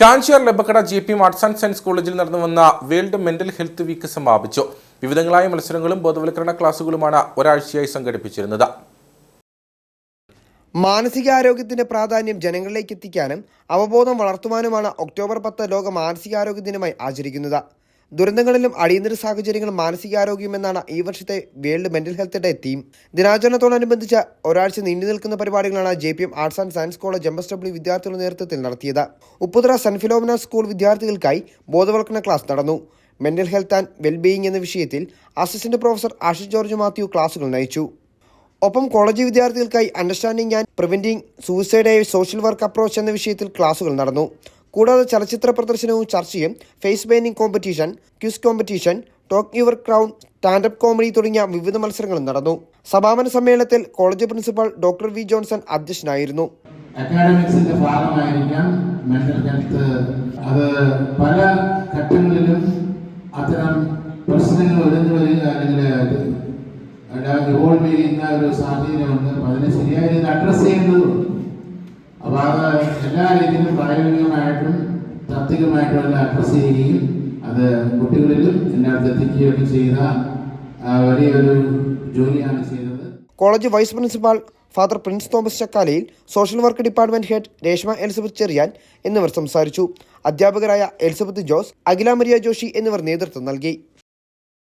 Kanchiyar Labbakkada G P arts and science കോളേജിൽ നടന്നു വന്ന വേൾഡ് മെന്റൽ ഹെൽത്ത് വീക്ക് സമാപിച്ചു. വിവിധങ്ങളായ മത്സരങ്ങളും ബോധവൽക്കരണ ക്ലാസുകളുമാണ് ഒരാഴ്ചയായി സംഘടിപ്പിച്ചിരുന്നത്. മാനസികാരോഗ്യത്തിന്റെ പ്രാധാന്യം ജനങ്ങളിലേക്ക് എത്തിക്കാനും അവബോധം വളർത്തുവാനുമാണ് ഒക്ടോബർ പത്ത് ലോക മാനസികാരോഗ്യ ദിനമായി ആചരിക്കുന്നത്. ദുരന്തങ്ങളിലും അടിയന്തര സാഹചര്യങ്ങളും മാനസികാരോഗ്യം എന്നാണ് ഈ വർഷത്തെ world mental health day theme. ദിനാചരണത്തോടനുബന്ധിച്ച് ഒരാഴ്ച നീണ്ടു നിൽക്കുന്ന പരിപാടികളാണ് J P M arts and science college M S W വിദ്യാർത്ഥികളുടെ നേതൃത്വത്തിൽ നടത്തിയത്. ഉപ്പുതറ സെന്റ് സ്കൂൾ വിദ്യാർത്ഥികൾക്കായി ബോധവൽക്കരണ ക്ലാസ് നടന്നു. മെന്റൽ ഹെൽത്ത് ആൻഡ് വെൽബീയിങ് എന്ന വിഷയത്തിൽ assistant professor Ashish George Mathew ക്ലാസുകൾ നയിച്ചു. ഒപ്പം കോളേജ് വിദ്യാർത്ഥികൾക്കായി understanding and preventing suicide social work approach എന്ന വിഷയത്തിൽ ക്ലാസുകൾ നടന്നു. കൂടാതെ ചലച്ചിത്ര പ്രദർശനവും ചർച്ചയും face painting competition quiz competition talk your crown standup comedy തുടങ്ങിയ വിവിധ മത്സരങ്ങളും നടന്നു. സമാപന സമ്മേളനത്തിൽ college principal doctor V Johnson അധ്യക്ഷനായിരുന്നു. അക്കാഡമിക്സിന്റെ ഭാഗമായിരിക്കാം മെന്റൽ ഹെൽത്ത് അത് പല ഘട്ടങ്ങളിലും അത്തരം പ്രശ്നങ്ങൾ ഉയർന്നു വരിക അല്ലെങ്കിൽ ഇവോൾവ് ചെയ്യുന്ന ഒരു സാധ്യതയുണ്ട് അപ്പൊ അതിനെ ശരിയായ രീതിയിൽ അഡ്രസ് ചെയ്യേണ്ടതുണ്ട് അപ്പൊ അത് എല്ലാ രീതിയിലും പ്രായോഗികമായിട്ടും താത്വികമായിട്ടും അഡ്രസ്സ് അഡ്രസ് ചെയ്യുകയും അത് കുട്ടികളിലും എല്ലായിടത്തും എത്തിക്കുകയൊക്കെ ചെയ്ത വലിയൊരു ജോലിയാണ് ചെയ്തത്. College vice principal father Prince Thomas Chakkalayil social work department head Reshma Elizabeth Cheriyan എന്നിവർ സംസാരിച്ചു. അധ്യാപകരായ എലിസബത്ത് ജോസ് അഖില മരിയ ജോഷി എന്നിവർ നേതൃത്വം നൽകി.